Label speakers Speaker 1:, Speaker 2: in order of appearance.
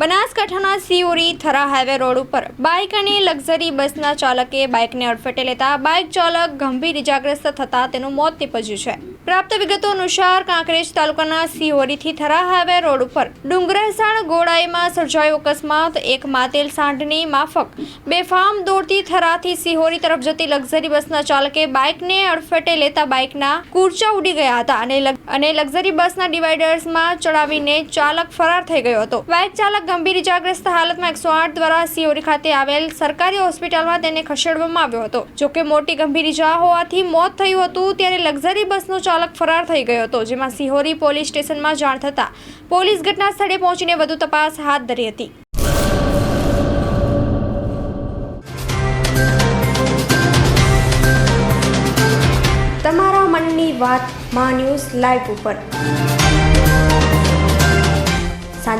Speaker 1: બનાસકાંઠાના Siyori Thara highway road ઉપર bike અને લક્ઝરી બસના ચાલકે બાઇકને અડફેટે લેતા બાઇક ચાલક ગંભીર ઇજાગ્રસ્ત થતા તેનું મોત નીપજ્યું છે. પ્રાપ્ત વિગતો અનુસાર કાંકરેજ તાલુકાના સિયોરીથી થરા હાઈવે રોડ ઉપર ડુંગરાસાણ ગોળાઈમાં સર્જાયો અકસ્માત. એક માતેલ સાંઢની માફક બેફામ દોડતી થરાથી સિહોરી તરફ જતી લક્ઝરી બસના ચાલકે બાઇકને અડફેટે લેતા બાઇકના કુર્ચા ઉડી ગયા હતા અને અને લક્ઝરી બસના ડિવાઈડર્સમાં ચડાવીને ચાલક ફરાર થઈ ગયો હતો. બાઇક ચાલક ગંભીર ઇજાગ્રસ્ત હાલતમાં એકસો આઠ દ્વારા સિયોરી ખાતે આવેલ સરકારી હોસ્પિટલમાં તેને ખસેડવામાં આવ્યો હતો. જોકે મોટી ગંભીર ઇજા હોવાથી મોત થયું હતું ત્યારે લક્ઝરી બસનો ચાલક ફરાર થઈ ગયો હતો, જેમાં સિહોરી પોલીસ સ્ટેશનમાં જાણ થતાં પોલીસ ઘટના સ્થળે પહોંચીને વધુ તપાસ હાથ ધરી હતી. તમારા મનની વાતમાં ન્યૂઝ લાઈવ ઉપર.